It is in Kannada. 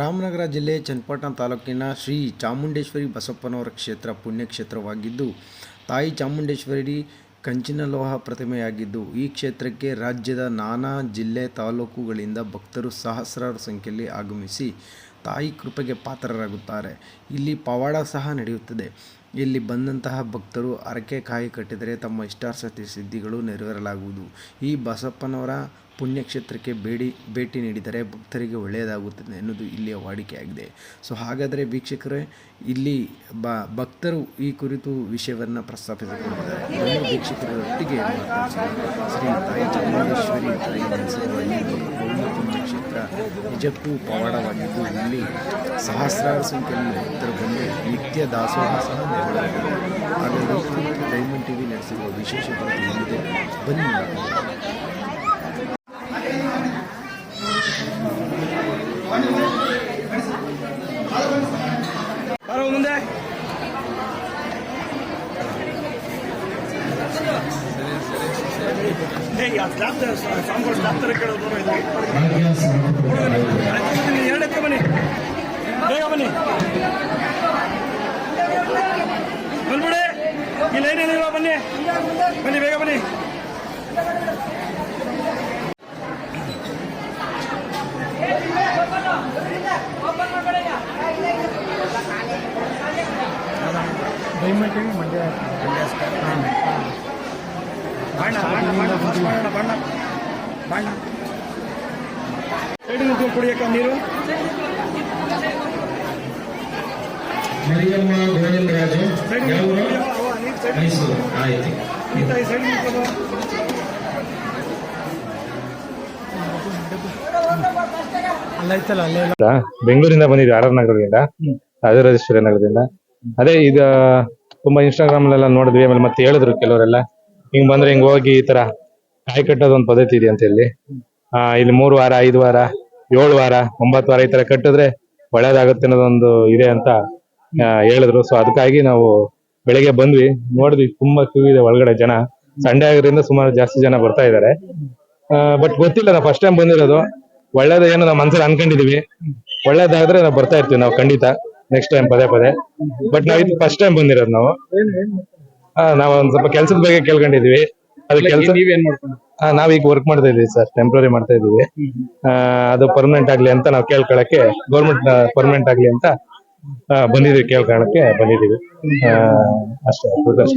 ರಾಮನಗರ ಜಿಲ್ಲೆ ಚನ್ನಪಟ್ಟಣ ತಾಲೂಕಿನ ಶ್ರೀ ಚಾಮುಂಡೇಶ್ವರಿ ಬಸಪ್ಪನವರ ಕ್ಷೇತ್ರ ಪುಣ್ಯಕ್ಷೇತ್ರವಾಗಿದ್ದು, ತಾಯಿ ಚಾಮುಂಡೇಶ್ವರಿ ಕಂಚಿನ ಲೋಹ ಪ್ರತಿಮೆಯಾಗಿದ್ದು, ಈ ಕ್ಷೇತ್ರಕ್ಕೆ ರಾಜ್ಯದ ನಾನಾ ಜಿಲ್ಲೆ ತಾಲೂಕುಗಳಿಂದ ಭಕ್ತರು ಸಹಸ್ರಾರು ಸಂಖ್ಯೆಯಲ್ಲಿ ಆಗಮಿಸಿ ತಾಯಿ ಕೃಪೆಗೆ ಪಾತ್ರರಾಗುತ್ತಾರೆ. ಇಲ್ಲಿ ಪವಾಡ ಸಹ ನಡೆಯುತ್ತದೆ. ಇಲ್ಲಿ ಬಂದಂತಹ ಭಕ್ತರು ಅರಕೆ ಕಾಯಿ ಕಟ್ಟಿದರೆ ತಮ್ಮ ಇಷ್ಟಾರ್ಥ ಸಿದ್ಧಿಗಳು ನೆರವೇರಲಾಗುವುದು. ಈ ಬಸಪ್ಪನವರ ಪುಣ್ಯಕ್ಷೇತ್ರಕ್ಕೆ ಬೇಡಿ, ಭೇಟಿ ನೀಡಿದರೆ ಭಕ್ತರಿಗೆ ಒಳ್ಳೆಯದಾಗುತ್ತದೆ ಎನ್ನುವುದು ಇಲ್ಲಿಯ ವಾಡಿಕೆಯಾಗಿದೆ. ಸೊ, ಹಾಗಾದರೆ ವೀಕ್ಷಕರೇ, ಇಲ್ಲಿ ಬ, ಭಕ್ತರು ಈ ಕುರಿತು ವಿಷಯವನ್ನು ಪ್ರಸ್ತಾಪಿಸಿಕೊಂಡಿದ್ದಾರೆ. ಬನ್ನಿ ವೀಕ್ಷಕರೊಟ್ಟಿಗೆ. ಶ್ರೀ ತಾಯಿ ಚಾಮುಂಡೇಶ್ವರಿ ತಾಯಿ ಪುಣ್ಯಕ್ಷೇತ್ರ ನಿಜಕ್ಕೂ ಪವಾಡವಾಗಿದ್ದು, ಇಲ್ಲಿ ಸಹಸ್ರಾರು ಸಂಖ್ಯೆಯಲ್ಲಿ ಭಕ್ತರು ಬಂದು ನಿತ್ಯ ದಾಸೋಹ ಸಹ ಈ ಕುರಿತು ಡೈಮಂಡ್ ಟಿವಿ ನಡೆಸಿರುವ ವಿಶೇಷ ಬನ್ನಿ ಹೇ ಆ ಸ್ಲಾಬ್ ಸಾಂಗ್ಗಳು ಸ್ಲಾಬ್ ತರ ಕೇಳೋ ದೂರ ಇದೆ. ಎರಡು ಎತ್ತ ಬನ್ನಿ. ಬೇಗ ಬನ್ನಿ. ಬಂದ್ಬಿಡಿ. ಈ ಲೈನ್ ಏನಿಲ್ವಾ ಬನ್ನಿ. ಬನ್ನಿ ಬೇಗ ಬನ್ನಿ. ಮಂಡ್ಯ. ಬಣ್ಣ ಕುಡಿಯಕ್ಕ ನೀರು. ಮರಿಯಮ್ಮ ಗೋವಿಂದರಾಜು ಮೈಸೂರು. ಆಯ್ತು. ಬೆಂಗಳೂರಿಂದ ಬಂದಿದ್ವಿ ಆರ್ ಆರ್ ನಗರದಿಂದ ರಾಜರಾಜೇಶ್ವರಿ ನಗರದಿಂದ. ಅದೇ ಈಗ ತುಂಬಾ ಇನ್ಸ್ಟಾಗ್ರಾಮ್ ಎಲ್ಲ ನೋಡಿದ್ವಿ ಆಮೇಲೆ ಮತ್ತೆ ಹೇಳಿದ್ರು ಕೆಲವರೆಲ್ಲ. ಹಿಂಗ್ ಬಂದ್ರೆ ಹಿಂಗ್ ಹೋಗಿ ಈ ತರ ಕಾಯಿ ಕಟ್ಟೋದ್ ಒಂದ್ ಪದ್ಧತಿ ಇದೆ ಅಂತ ಹೇಳಿ ಆ, ಇಲ್ಲಿ ಮೂರ್ ವಾರ, ಐದ್ ವಾರ, ಏಳು ವಾರ, ಒಂಬತ್ತು ವಾರ ಈ ತರ ಕಟ್ಟಿದ್ರೆ ಒಳ್ಳೇದಾಗುತ್ತೆ ಅನ್ನೋದೊಂದು ಇದೆ ಅಂತ ಹೇಳಿದ್ರು. ಸೊ ಅದಕ್ಕಾಗಿ ನಾವು ಬೆಳಿಗ್ಗೆ ಬಂದ್ವಿ. ನೋಡಿದ್ವಿ ತುಂಬಾ ಕ್ಯೂ ಇದೆ ಒಳಗಡೆ ಜನ. ಸಂಡೇ ಆಗೋದ್ರಿಂದ ಸುಮಾರು ಜಾಸ್ತಿ ಜನ ಬರ್ತಾ ಇದ್ದಾರೆ. ಬಟ್ ಗೊತ್ತಿಲ್ಲ, ನಾವು ಫಸ್ಟ್ ಟೈಮ್ ಬಂದಿರೋದು. ಒಳ್ಳೇದು ಏನೋ ನಾವು ಮನ್ಸಲ್ಲಿ ಅನ್ಕೊಂಡಿದೀವಿ. ಒಳ್ಳೇದಾದ್ರೆ ನಾವು ಬರ್ತಾ ಇರ್ತೀವಿ, ನಾವು ಖಂಡಿತ. ನೆಕ್ಸ್ಟ್ ಟೈಮ್ ಪದೇ ಪದೇ. ಬಟ್ ನಾವು ಇದು ಫಸ್ಟ್ ಟೈಮ್ ಬಂದಿರೋದು ನಾವು. ನಾವು ಒಂದ್ ಸ್ವಲ್ಪ ಕೆಲ್ಸದ ಬಗ್ಗೆ ಕೇಳ್ಕೊಂಡಿದೀವಿ. ಅದು ಕೆಲಸ ನಾವೀಗ ವರ್ಕ್ ಮಾಡ್ತಾ ಇದೀವಿ ಸರ್ ಟೆಂಪ್ರರಿ ಮಾಡ್ತಾ ಇದೀವಿ. ಆ, ಅದು ಪರ್ಮನೆಂಟ್ ಆಗ್ಲಿ ಅಂತ ನಾವು ಕೇಳ್ಕೊಳಕ್ಕೆ ಗೌರ್ಮೆಂಟ್ ಪರ್ಮನೆಂಟ್ ಆಗ್ಲಿ ಅಂತ ಆ, ಬಂದಿದೀವಿ ಕೇಳ್ಕೊಳಕ್ಕೆ ಬಂದಿದೀವಿ. ಆ, ಅಷ್ಟೇ.